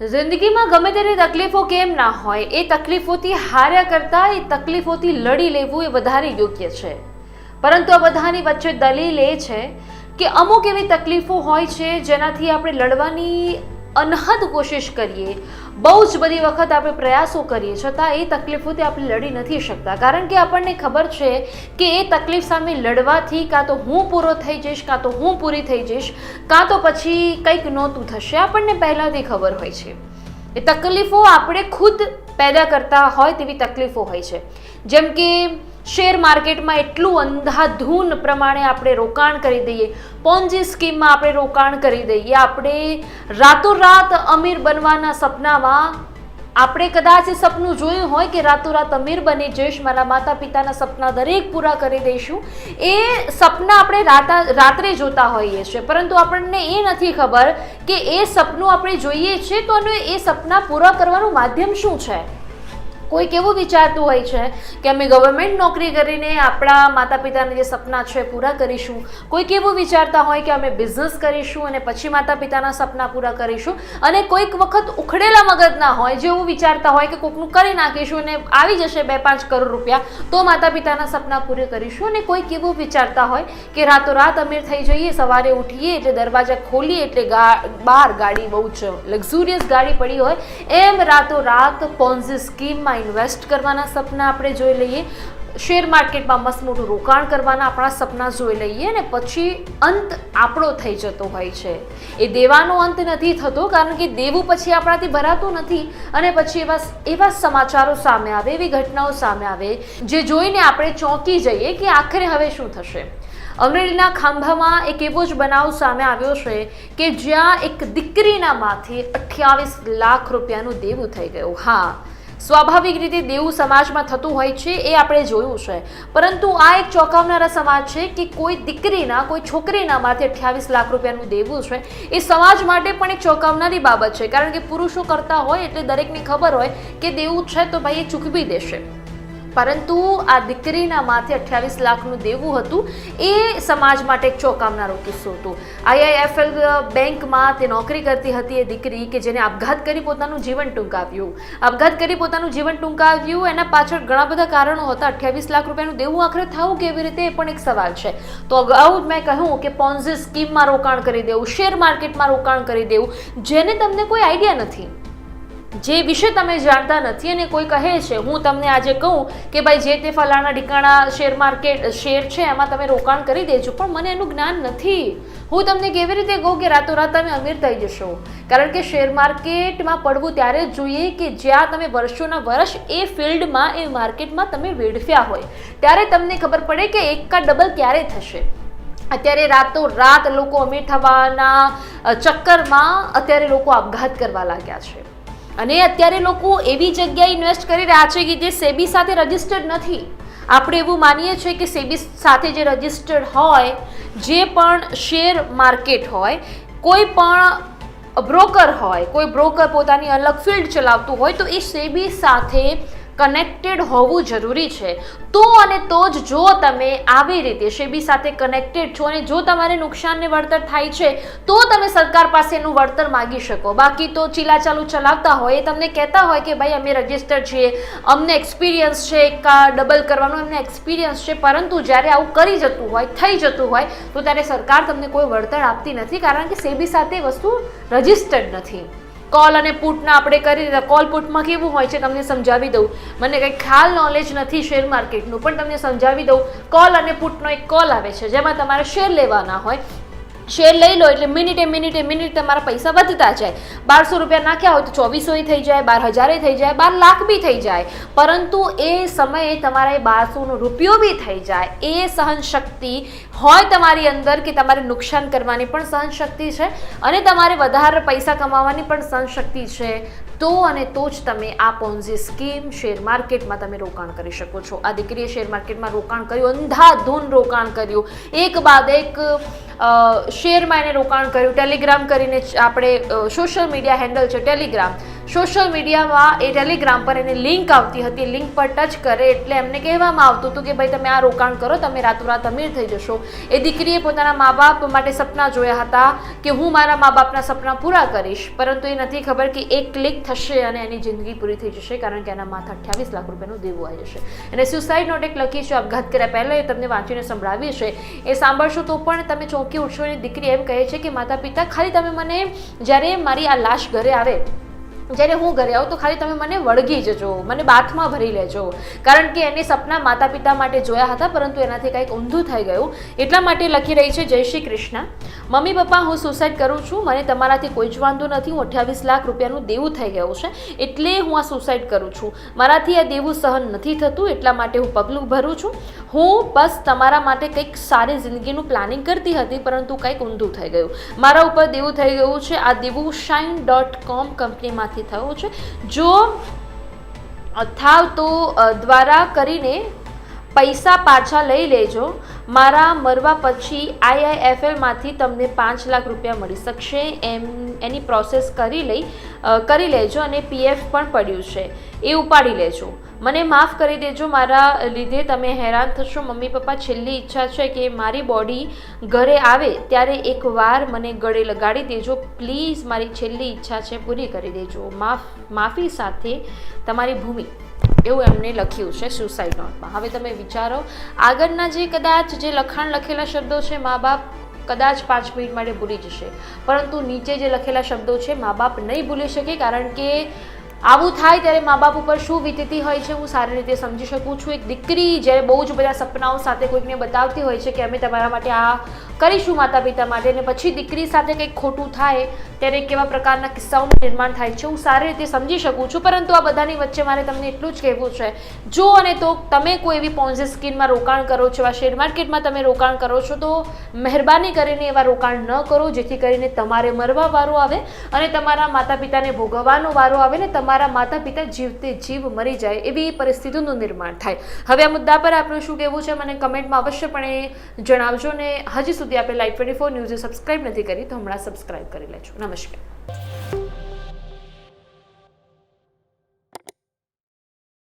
જિંદગીમાં ગમે તેની તકલીફો કેમ ના હોય, એ તકલીફોથી હાર્યા કરતાં, એ તકલીફોથી લડી લેવું એ વધારે યોગ્ય છે. પરંતુ આ બધાની વચ્ચે દલીલ એ છે કે અમુક એવી તકલીફો હોય છે જેનાથી આપણે લડવાની અનહદ કોશિશ કરીએ. બહુ જ બધી વખત આપણે પ્રયાસો કરીએ, છતાં એ તકલીફોથી આપણે લડી નથી શકતા. કારણ કે આપણને ખબર છે કે એ તકલીફ સામે લડવાથી કાં તો હું પૂરો થઈ જઈશ, કાં તો હું પૂરી થઈ જઈશ, કાં તો પછી કંઈક નહોતું થશે. આપણને પહેલાંથી ખબર હોય છે. એ તકલીફો આપણે ખુદ પેદા કરતા હોય તેવી તકલીફો હોય છે. જેમ કે શેર માર્કેટમાં એટલું અંધાધૂન પ્રમાણે આપણે રોકાણ કરી દઈએ. પોન્જી સ્કીમમાં આપણે રોકાણ કરી દઈએ. આપણે રાતોરાત અમીર બનવાના સપનામાં આપણે કદાચ એ સપનું જોયું હોય કે રાતોરાત અમીર બની જઈશ, મારા માતા પિતાના સપના દરેક પૂરા કરી દઈશું. એ સપના આપણે રાતા, રાત્રે જોતા હોઈએ છીએ. પરંતુ આપણને એ નથી ખબર કે એ સપનું આપણે જોઈએ છીએ તો એ સપના પૂરા કરવાનું માધ્યમ શું છે? કોઈક એવું વિચારતું હોય છે કે અમે ગવર્મેન્ટ નોકરી કરીને આપણા માતા પિતાના જે સપના છે પૂરા કરીશું. કોઈક એવું વિચારતા હોય કે અમે બિઝનેસ કરીશું અને પછી માતા પિતાના સપના પૂરા કરીશું અને કોઈક વખત ઉખડેલા મગજના હોય જે એવું વિચારતા હોય કે કોઈકનું કરી નાખીશું અને આવી જશે બે પાંચ કરોડ રૂપિયા, તો માતા પિતાના સપના પૂરે કરીશું અને કોઈક એવું વિચારતા હોય કે રાતોરાત અમીર થઈ જઈએ, સવારે ઉઠીએ એટલે દરવાજા ખોલીએ એટલે બહાર ગાડી બહુ જ લક્ઝુરિયસ ગાડી પડી હોય, એમ રાતોરાત પોન્ઝી સ્કીમમાં ઇન્વેસ્ટ કરવાના સપના આપણે જોઈ લઈએ. શેર માર્કેટમાં મસ્ત મોટું રોકાણ કરવાના આપણા સપના જોઈ લઈએ અને પછી અંત આપણો થઈ જતો હોય છે. એ દેવાનો અંત નથી થતો કારણ કે દેવું પછી આપણાથી ભરાતું નથી અને પછી એવા એવા સમાચારો સામે આવે, એવી ઘટનાઓ સામે આવે જે જોઈને આપણે ચોંકી જઈએ કે આખરે હવે શું થશે. અમરેલીના ખાંભામાં એક એવો જ બનાવ સામે આવ્યો છે કે જ્યાં એક દીકરીના માથે અઠ્યાવીસ લાખ રૂપિયાનું દેવું થઈ ગયું. હા સ્વાભાવિક રીતે દેવું સમાજમાં થતું હોય છે એ આપણે જોયું છે. પરંતુ આ એક ચોંકાવનારા સમાજ છે કે કોઈ દીકરીના, કોઈ છોકરીના માથે અઠ્યાવીસ લાખ રૂપિયાનું દેવું છે એ સમાજ માટે પણ એક ચોંકાવનારી બાબત છે. કારણ કે પુરુષો કરતા હોય એટલે દરેકને ખબર હોય કે દેવું છે તો ભાઈ એ ચૂકવી દેશે. પરંતુ આ દીકરીના માથે અઠ્યાવીસ લાખનું દેવું હતું, એ સમાજ માટે એક ચોંકાવનારો કિસ્સો હતો. આઈઆઈએફએલ બેંકમાં તે નોકરી કરતી હતી એ દીકરી કે જેને આપઘાત કરી પોતાનું જીવન ટૂંકાવ્યું. આપઘાત કરી પોતાનું જીવન ટૂંકાવ્યું, એના પાછળ ઘણા બધા કારણો હતા. અઠ્યાવીસ લાખ રૂપિયાનું દેવું આખરે થવું કેવી રીતે, એ પણ એક સવાલ છે. તો અગાઉ મેં કહ્યું કે પોન્ઝી સ્કીમમાં રોકાણ કરી દેવું, શેર માર્કેટમાં રોકાણ કરી દેવું, જેને તમને કોઈ આઈડિયા નથી. જે વિશે તમે જાણતા નથી અને કોઈ કહે છે, હું તમને આજે કહું કે ભાઈ, જે તે ફલાણા ઢીકાણા શેર માર્કેટ, શેર છે એમાં તમે રોકાણ કરી દેજો. પણ મને એનું જ્ઞાન નથી. હું તમને કેવી રીતે કહું કે રાતોરાત તમે અમીર થઈ જશો? કારણ કે શેર માર્કેટમાં પડવું ત્યારે જ જોઈએ કે જ્યાં તમે વર્ષોના વર્ષ એ ફિલ્ડમાં, એ માર્કેટમાં તમે વેડફ્યા હોય. ત્યારે તમને ખબર પડે કે એક કા ડબલ ક્યારે થશે. અત્યારે રાતો રાત લોકો અમીર થવાના ચક્કરમાં અત્યારે લોકો આપઘાત કરવા લાગ્યા છે. અને અત્યારે લોકો એવી જગ્યાએ ઇન્વેસ્ટ કરી રહ્યા છે કે જે સેબી સાથે રજિસ્ટર્ડ નથી. આપણે એવું માનીએ છીએ કે સેબી સાથે જે રજિસ્ટર્ડ હોય, જે પણ શેર માર્કેટ હોય, કોઈ પણ બ્રોકર હોય, કોઈ બ્રોકર પોતાની અલગ ફિલ્ડ ચલાવતું હોય, તો એ સેબી સાથે કનેક્ટેડ હોવું જરૂરી છે. તો અને તો જ જો તમે આવી રીતે શેબી સાથે કનેક્ટેડ છો અને જો તમારે નુકસાનને વળતર થાય છે, તો તમે સરકાર પાસે એનું વળતર માગી શકો. બાકી તો ચીલાચાલુ ચલાવતા હોય, એ તમને કહેતા હોય કે ભાઈ અમે રજિસ્ટર છીએ, અમને એક્સપિરિયન્સ છે કા ડબલ કરવાનો એમને એક્સપિરિયન્સ છે, પરંતુ જ્યારે આવું કરી જતું હોય, થઈ જતું હોય, તો ત્યારે સરકાર તમને કોઈ વળતર આપતી નથી, કારણ કે સેબી સાથે વસ્તુ રજિસ્ટર્ડ નથી. કોલ અને પુટના આપણે કરી દીધા. કોલ પુટમાં કેવું હોય છે તમને સમજાવી દઉં. મને કંઈ ખ્યાલ નોલેજ નથી શેર માર્કેટનું પણ તમને સમજાવી દઉં. કોલ અને પુટનો એક કોલ આવે છે, જેમાં તમારે શેર લેવાના હોય. શેર લઈ લો એટલે મિનિટે મિનિટે મિનિટ તમારા પૈસા વધતા જાય. બારસો રૂપિયા નાખ્યા હોય તો ચોવીસોય થઈ જાય બાર હજારે થઈ જાય, બાર લાખ બી થઈ જાય. પરંતુ એ સમયે તમારા એ બારસોનો રૂપિયો બી થઈ જાય. એ સહનશક્તિ હોય તમારી અંદર કે તમારે નુકસાન કરવાની પણ સહનશક્તિ છે અને તમારે વધારે પૈસા કમાવાની પણ સહનશક્તિ છે. તો અને તો જ તમે આ પોન્ઝી સ્કીમ શેર માર્કેટમાં તમે રોકાણ કરી શકો છો. આ દીકરીએ શેર માર્કેટમાં રોકાણ કર્યું, અંધાધૂન રોકાણ કર્યું. એક બાદ એક શેરમાં એને રોકાણ કર્યું. ટેલિગ્રામ કરીને આપણે સોશિયલ મીડિયા હેન્ડલ છે ટેલિગ્રામ સોશિયલ મીડિયામાં એ ટેલિગ્રામ પર એની લિંક આવતી હતી. લિંક પર ટચ કરે એટલે એમને કહેવામાં આવતું હતું કે, ભાઈ, તમે આ રોકાણ કરો, તમે રાતોરાત અમીર થઈ જશો. એ દીકરીએ પોતાના મા બાપ માટે સપના જોયા હતા કે, હું મારા મા બાપના સપના પૂરા કરીશ. પરંતુ એ નથી ખબર કે એક ક્લિક થશે અને એની જિંદગી પૂરી થઈ જશે, કારણ કે એના માથા અઠ્યાવીસ લાખ રૂપિયાનું દેવું આવી જશે. અને સુસાઇડ નોટ એક લખી છે, આપઘાત કર્યા પહેલાં એ તમને વાંચીને સંભળાવી છે એ સાંભળશો તો પણ તમે ચોંકી ઉઠશો. એની દીકરી એમ કહે છે કે માતા પિતા ખાલી તમે મને જ્યારે મારી આ લાશ ઘરે આવે જ્યારે હું ઘરે આવું તો ખાલી તમે મને વળગી જજો, મને બાથમાં ભરી લેજો. કારણ કે એને સપના માતા પિતા માટે જોયા હતા, પરંતુ એનાથી કંઈક ઊંધું થઈ ગયું. એટલા માટે લખી રહી છે, જય શ્રી કૃષ્ણ. મમ્મી, પપ્પા, હું સુસાઇડ કરું છું. મને તમારાથી કોઈ જ વાંધો નથી. હું અઠ્યાવીસ લાખ રૂપિયાનું દેવું થઈ ગયું છે. એટલે હું આ સુસાઇડ કરું છું. મારાથી આ દેવું સહન નથી થતું, એટલા માટે હું પગલું ભરું છું. હું બસ તમારા માટે કંઈક સારી જિંદગીનું પ્લાનિંગ કરતી હતી, પરંતુ કંઈક ઊંધું થઈ ગયું. મારા ઉપર દેવું થઈ ગયું છે. આ દેવું શાઇન ડોટ કોમ કંપનીમાંથી થયું છે. જો થાવ તો દ્વારા કરીને પૈસા પાછા લઈ લેજો, મારા મરવા પછી આઈઆઈએફએલમાંથી તમને પાંચ લાખ રૂપિયા મળી શકશે. એમ, એની પ્રોસેસ કરી લઈ કરી લેજો અને પીએફ પણ પડ્યું છે. એ ઉપાડી લેજો. મને માફ કરી દેજો, મારા લીધે તમે હેરાન થશો. મમ્મી પપ્પા, છેલ્લી ઈચ્છા છે કે મારી બોડી ઘરે આવે ત્યારે એકવાર મને ગળે લગાડી દેજો. પ્લીઝ, મારી છેલ્લી ઈચ્છા છે, પૂરી કરી દેજો. માફ, માફી સાથે તમારી ભૂમિ. એવું એમને લખ્યું છે સુસાઇડ નોટમાં હવે તમે વિચારો, આગળના જે કદાચ જે લખાણ લખેલા શબ્દો છે, મા બાપ કદાચ પાંચ મિનિટ માટે ભૂલી જશે. પરંતુ નીચે જે લખેલા શબ્દો છે, મા બાપ નહીં ભૂલી શકે કારણ કે આવું થાય ત્યારે મા બાપ ઉપર શું વીતતી હોય છે હું સારી રીતે સમજી શકું છું. એક દીકરી જ્યારે બહુ જ બધા સપનાઓ સાથે કોઈકને બતાવતી હોય છે કે અમે તમારા માટે આ કરીશું માતા પિતા માટે અને પછી દીકરી સાથે કંઈક ખોટું થાય, ત્યારે કેવા પ્રકારના કિસ્સાઓનું નિર્માણ થાય છે. હું સારી રીતે સમજી શકું છું, પરંતુ આ બધાની વચ્ચે મારે તમને એટલું જ કહેવું છે. જો અને તો તમે કોઈ એવી પોન્ઝે સ્કીમમાં રોકાણ કરો છો એવા શેર માર્કેટમાં તમે રોકાણ કરો છો, તો મહેરબાની કરીને એવા રોકાણ ન કરો, જેથી કરીને તમારે મરવા વારો આવે અને તમારા માતા પિતાને ભોગવવાનો વારો આવે ને તમારા માતા પિતા જીવતે જીવ મરી જાય એવી પરિસ્થિતિનું નિર્માણ થાય. હવે આ મુદ્દા પર આપણું શું કહેવું છે, મને કમેન્ટમાં અવશ્યપણે જણાવજો ને હજી સુધી આપણે live twenty four news subscribe નથી કરી તો હમણાં સબસ્ક્રાઇબ કરી લેજો. નમસ્કાર.